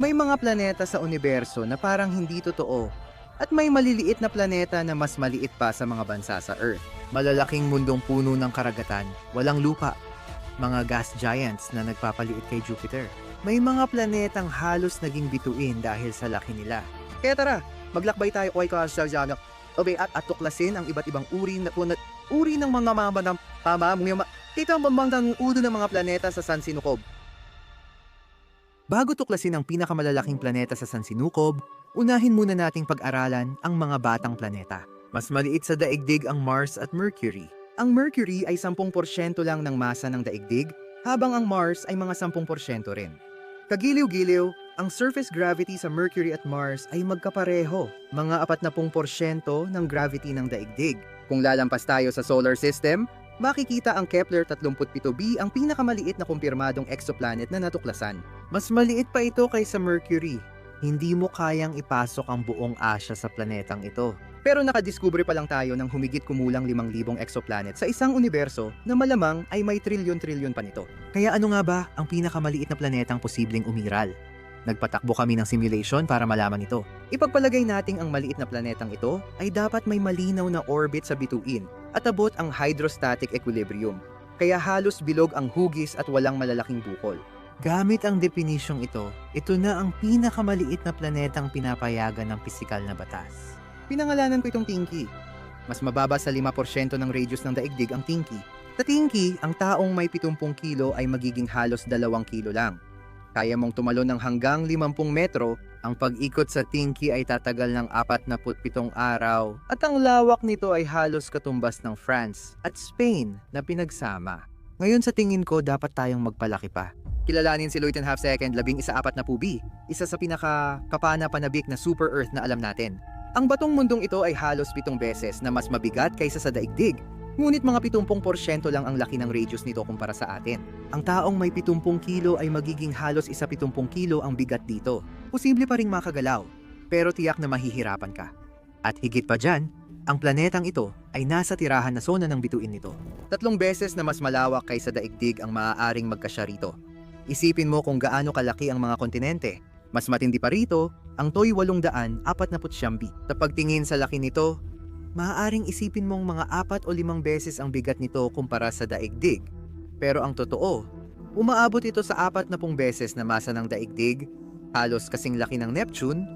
May mga planeta sa universo na parang hindi totoo at may maliliit na planeta na mas maliit pa sa mga bansa sa Earth. Malalaking mundong puno ng karagatan, walang lupa, mga gas giants na nagpapaliit kay Jupiter. May mga planetang halos naging bituin dahil sa laki nila. Kaya tara, maglakbay tayo kay Kasajana. Obe at at tuklasin ang iba't ibang uri na uri ng mga mama ng pamamuyama. Dito ang bambang udo ng mga planeta sa San Sinukob. Bago tuklasin ang pinakamalalaking planeta sa San Sinukob, unahin muna nating pag-aralan ang mga batang planeta. Mas maliit sa daigdig ang Mars at Mercury. Ang Mercury ay 10% lang ng masa ng daigdig, habang ang Mars ay mga 10% rin. Kagiliw-giliw, ang surface gravity sa Mercury at Mars ay magkapareho, mga 40% ng gravity ng daigdig. Kung lalampas tayo sa solar system, makikita ang Kepler 37b ang pinakamaliit na kumpirmadong exoplanet na natuklasan. Mas maliit pa ito kaysa Mercury. Hindi mo kayang ipasok ang buong Asya sa planetang ito. Pero nakadiskubre pa lang tayo ng humigit kumulang 5,000 exoplanet sa isang universo na malamang ay may trilyon-trilyon pa nito. Kaya ano nga ba ang pinakamaliit na planetang posibleng umiral? Nagpatakbo kami ng simulation para malaman ito. Ipagpalagay nating ang maliit na planetang ito ay dapat may malinaw na orbit sa bituin at abot ang hydrostatic equilibrium. Kaya halos bilog ang hugis at walang malalaking bukol. Gamit ang definisyong ito, ito na ang pinakamaliit na planetang pinapayagan ng pisikal na batas. Pinangalanan ko itong Tinky. Mas mababa sa 5% ng radius ng daigdig ang Tinky. Sa Tinky, ang taong may 70 kilo ay magiging halos 2 kilo lang. Kaya mong tumalon ng hanggang 50 metro, ang pag-ikot sa Tinky ay tatagal ng 47 araw at ang lawak nito ay halos katumbas ng France at Spain na pinagsama. Ngayon sa tingin ko dapat tayong magpalaki pa. Kilalanin si and Half Second labing isa apat na pubi, isa sa pinaka kapana panabik na super earth na alam natin. Ang batong mundong ito ay halos pitong beses na mas mabigat kaysa sa daigdig. Ngunit mga 70% lang ang laki ng radius nito kumpara sa atin. Ang taong may 70 kilo ay magiging halos isa 70 kilo ang bigat dito. Posible pa ring makagalaw, pero tiyak na mahihirapan ka. At higit pa dyan, ang planetang ito ay nasa tirahan na zona ng bituin nito. Tatlong beses na mas malawak kaysa daigdig ang maaaring magkasya rito. Isipin mo kung gaano kalaki ang mga kontinente. Mas matindi pa rito, ang Toy 849 bi. Sa pagtingin sa laki nito, maaaring isipin mong mga apat o limang beses ang bigat nito kumpara sa daigdig. Pero ang totoo, umaabot ito sa apat na pung beses na masa ng daigdig, halos kasing laki ng Neptune,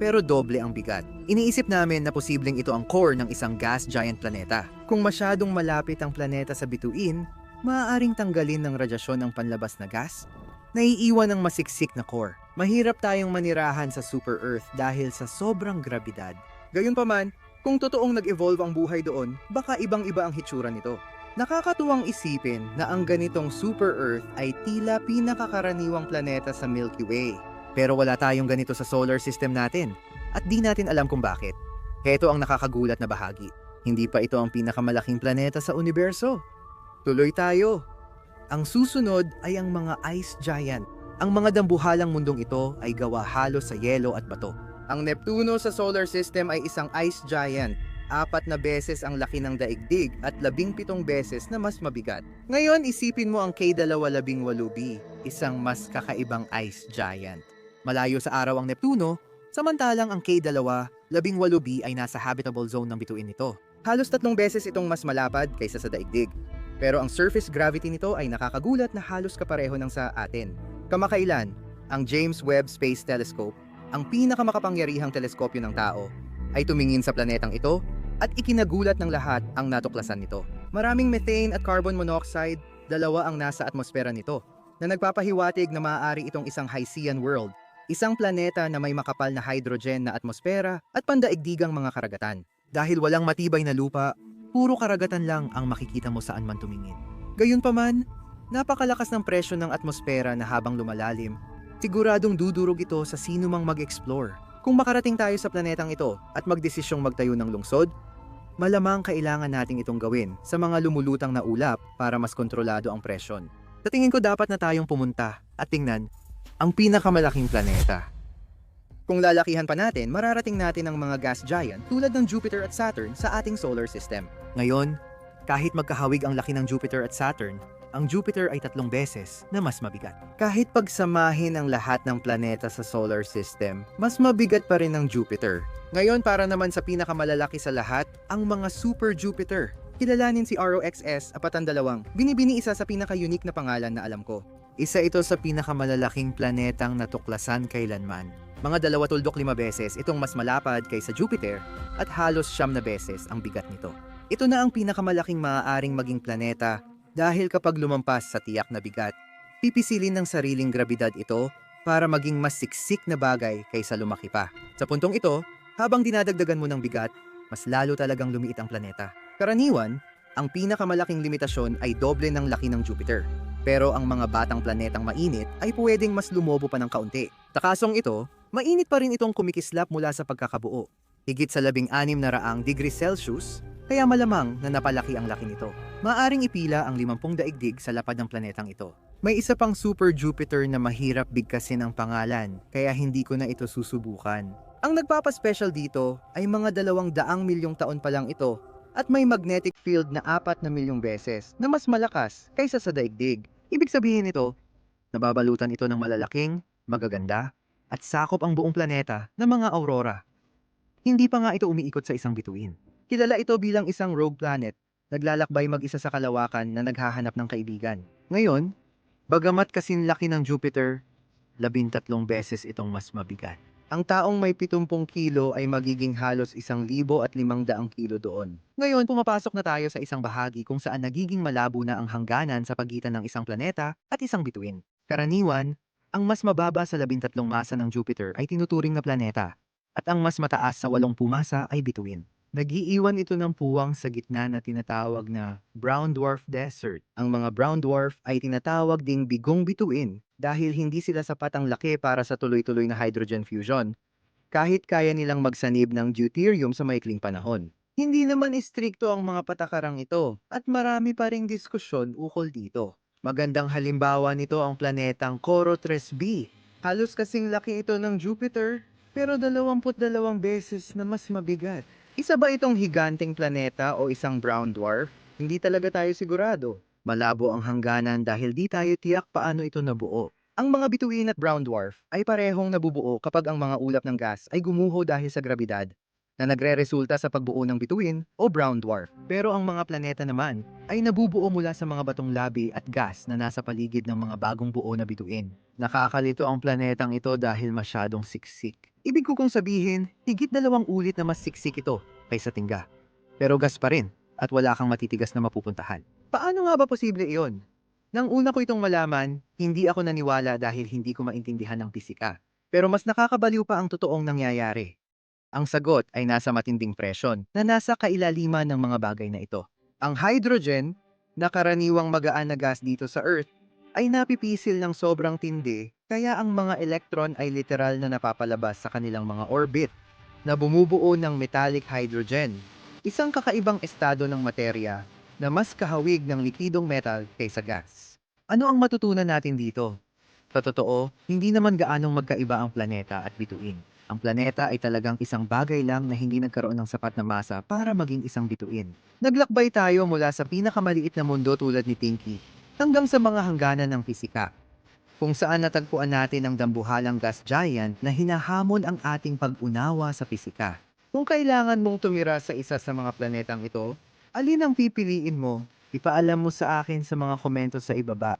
pero doble ang bigat. Iniisip namin na posibleng ito ang core ng isang gas giant planeta. Kung masyadong malapit ang planeta sa bituin, maaaring tanggalin ng radyasyon ang panlabas na gas, naiiwan ng masiksik na core. Mahirap tayong manirahan sa Super Earth dahil sa sobrang grabidad. Gayunpaman, kung totoong nag-evolve ang buhay doon, baka ibang-iba ang hitsura nito. Nakakatuwang isipin na ang ganitong Super Earth ay tila pinakakaraniwang planeta sa Milky Way. Pero wala tayong ganito sa solar system natin at di natin alam kung bakit. Heto ang nakakagulat na bahagi. Hindi pa ito ang pinakamalaking planeta sa universo. Tuloy tayo. Ang susunod ay ang mga ice giant. Ang mga dambuhalang mundong ito ay gawa halos sa yelo at bato. Ang Neptuno sa solar system ay isang ice giant. Apat na beses ang laki ng daigdig at labing pitong beses na mas mabigat. Ngayon, isipin mo ang K218b, isang mas kakaibang ice giant. Malayo sa araw ang Neptuno, samantalang ang K218b ay nasa habitable zone ng bituin nito. Halos tatlong beses itong mas malapad kaysa sa daigdig. Pero ang surface gravity nito ay nakakagulat na halos kapareho ng sa atin. Kamakailan, ang James Webb Space Telescope, ang pinakamakapangyarihang teleskopyo ng tao, ay tumingin sa planetang ito at ikinagulat ng lahat ang natuklasan nito. Maraming methane at carbon monoxide, dalawa ang nasa atmosfera nito, na nagpapahiwatig na maaari itong isang Hycean world, isang planeta na may makapal na hydrogen na atmosfera at pandaigdigang mga karagatan. Dahil walang matibay na lupa, puro karagatan lang ang makikita mo saan man tumingin. Gayunpaman, napakalakas ng presyo ng atmosfera na habang lumalalim, siguradong dudurog ito sa sino mang mag-explore. Kung makarating tayo sa planetang ito at magdesisyong magtayo ng lungsod, malamang kailangan nating itong gawin sa mga lumulutang na ulap para mas kontrolado ang presyon. Sa tingin ko dapat na tayong pumunta at tingnan ang pinakamalaking planeta. Kung lalakihan pa natin, mararating natin ang mga gas giant tulad ng Jupiter at Saturn sa ating solar system. Ngayon, kahit magkahawig ang laki ng Jupiter at Saturn, ang Jupiter ay tatlong beses na mas mabigat. Kahit pagsamahin ang lahat ng planeta sa solar system, mas mabigat pa rin ang Jupiter. Ngayon para naman sa pinakamalalaki sa lahat, ang mga Super Jupiter. Kilalanin si ROXS, apatan dalawang, binibini isa sa pinaka-unique na pangalan na alam ko. Isa ito sa pinakamalalaking planetang natuklasan kailanman. Mga dalawa tuldok lima beses itong mas malapad kaysa Jupiter at halos siyam na beses ang bigat nito. Ito na ang pinakamalaking maaaring maging planeta dahil kapag lumampas sa tiyak na bigat, pipisilin ng sariling grabidad ito para maging mas siksik na bagay kaysa lumaki pa. Sa puntong ito, habang dinadagdagan mo ng bigat, mas lalo talagang lumiit ang planeta. Karaniwan, ang pinakamalaking limitasyon ay doble ng laki ng Jupiter. Pero ang mga batang planetang mainit ay pwedeng mas lumobo pa ng kaunti. Sa kasong ito, mainit pa rin itong kumikislap mula sa pagkakabuo. Higit sa labing anim na raang degree Celsius, kaya malamang na napalaki ang laki nito. Maaring ipila ang 50 daigdig sa lapad ng planetang ito. May isa pang Super Jupiter na mahirap bigkasin ang pangalan, kaya hindi ko na ito susubukan. Ang nagpapaspecial dito ay mga dalawang daang milyong taon pa lang ito at may magnetic field na apat na milyong beses na mas malakas kaysa sa daigdig. Ibig sabihin nito, nababalutan ito ng malalaking, magaganda, at sakop ang buong planeta ng mga aurora. Hindi pa nga ito umiikot sa isang bituin. Kilala ito bilang isang rogue planet, naglalakbay mag-isa sa kalawakan na naghahanap ng kaibigan. Ngayon, bagamat kasin laki ng Jupiter, labintatlong beses itong mas mabigat. Ang taong may 70 kilo ay magiging halos isang libo at limang daang kilo doon. Ngayon, pumapasok na tayo sa isang bahagi kung saan nagiging malabo na ang hangganan sa pagitan ng isang planeta at isang bituin. Karaniwan, ang mas mababa sa labintatlong masa ng Jupiter ay tinuturing na planeta, at ang mas mataas sa walong pumasa ay bituin. Nagiiwan ito ng puwang sa gitna na tinatawag na brown dwarf desert. Ang mga brown dwarf ay tinatawag ding bigong bituin dahil hindi sila sapat ang laki para sa tuloy-tuloy na hydrogen fusion, kahit kaya nilang magsanib ng deuterium sa maikling panahon. Hindi naman istrikto ang mga patakarang ito at marami pa ring diskusyon ukol dito. Magandang halimbawa nito ang planetang Coro 3b. Halos kasing laki ito ng Jupiter, pero 22 beses na mas mabigat. Isa ba itong higanteng planeta o isang brown dwarf? Hindi talaga tayo sigurado. Malabo ang hangganan dahil di tayo tiyak paano ito nabuo. Ang mga bituin at brown dwarf ay parehong nabubuo kapag ang mga ulap ng gas ay gumuho dahil sa grabidad na nagre-resulta sa pagbuo ng bituin o brown dwarf. Pero ang mga planeta naman ay nabubuo mula sa mga batong labi at gas na nasa paligid ng mga bagong buo na bituin. Nakakalito ang planetang ito dahil masyadong siksik. Ibig ko kong sabihin, higit dalawang ulit na mas siksik ito kaysa tingga. Pero gas pa rin at wala kang matitigas na mapupuntahan. Paano nga ba posible iyon? Nang una ko itong malaman, hindi ako naniwala dahil hindi ko maintindihan ang pisika. Pero mas nakakabaliw pa ang totoong nangyayari. Ang sagot ay nasa matinding presyon na nasa kailaliman ng mga bagay na ito. Ang hydrogen, na karaniwang magaan na gas dito sa Earth, ay napipisil ng sobrang tindi kaya ang mga elektron ay literal na napapalabas sa kanilang mga orbit na bumubuo ng metallic hydrogen, isang kakaibang estado ng materya na mas kahawig ng likidong metal kaysa gas. Ano ang matutunan natin dito? Sa totoo, hindi naman gaanong magkaiba ang planeta at bituin. Ang planeta ay talagang isang bagay lang na hindi nagkaroon ng sapat na masa para maging isang bituin. Naglakbay tayo mula sa pinakamaliit na mundo tulad ni Tinky hanggang sa mga hangganan ng fisika, kung saan natagpuan natin ang dambuhalang gas giant na hinahamon ang ating pag-unawa sa fisika. Kung kailangan mong tumira sa isa sa mga planetang ito, alin ang pipiliin mo? Ipaalam mo sa akin sa mga komento sa ibaba.